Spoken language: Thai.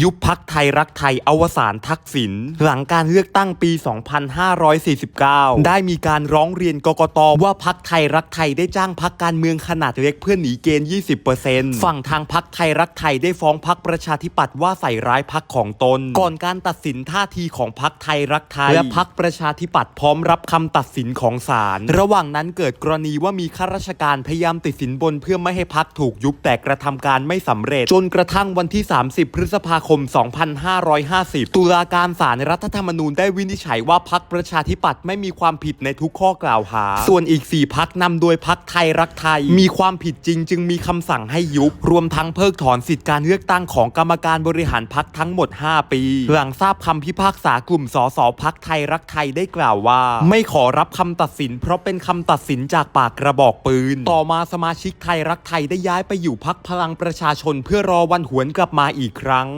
ยุบพักไทยรักไทยอวสานทักษิณหลังการเลือกตั้งปี 2549 ได้มีการร้องเรียนกกตว่าพักไทยรักไทยได้จ้างพักการเมืองขนาดเล็กเพื่อหนีเกณฑ์ 20%ฝั่งทางพักไทยรักไทยได้ฟ้องพักประชาธิปัตย์ว่าใส่ร้ายพักของตน ก่อนการตัดสินท่าทีของพักไทยรักไทย และพักประชาธิปัตย์พร้อมรับคำตัดสินของศาลระหว่างนั้นเกิดกรณีว่ามีข้าราชการพยายามติดสินบนเพื่อไม่ให้พักถูกยุบแต่กระทำการไม่สำเร็จ จนกระทั่งวันที่ 30 พฤษภาคม 2550 ตุลาการศาลรัฐธรรมนูญได้วินิจฉัยว่าพักประชาธิปัตย์ไม่มีความผิดในทุกข้อกล่าวหา ส่วนอีก 4 พักนำโดยพักไทยรักไทย มีความผิดจริงจึงมีคำสั่งให้ยุบ รวมทั้งเพิกถอนสิทธิการเลือกตั้งของกรรมการบริหารพักทั้งหมด 5 ปี หลังทราบคำพิพากษากลุ่มสสพักไทยรักไทยได้กล่าวว่า ไม่ขอรับคำตัดสิน เพราะเป็นคำตัดสินจากปากกระบอกปืน ต่อมาสมาชิกไทยรักไทยได้ย้ายไปอยู่พักพลังประชาชนเพื่อรอวันหวนกลับมาอีกครั้ง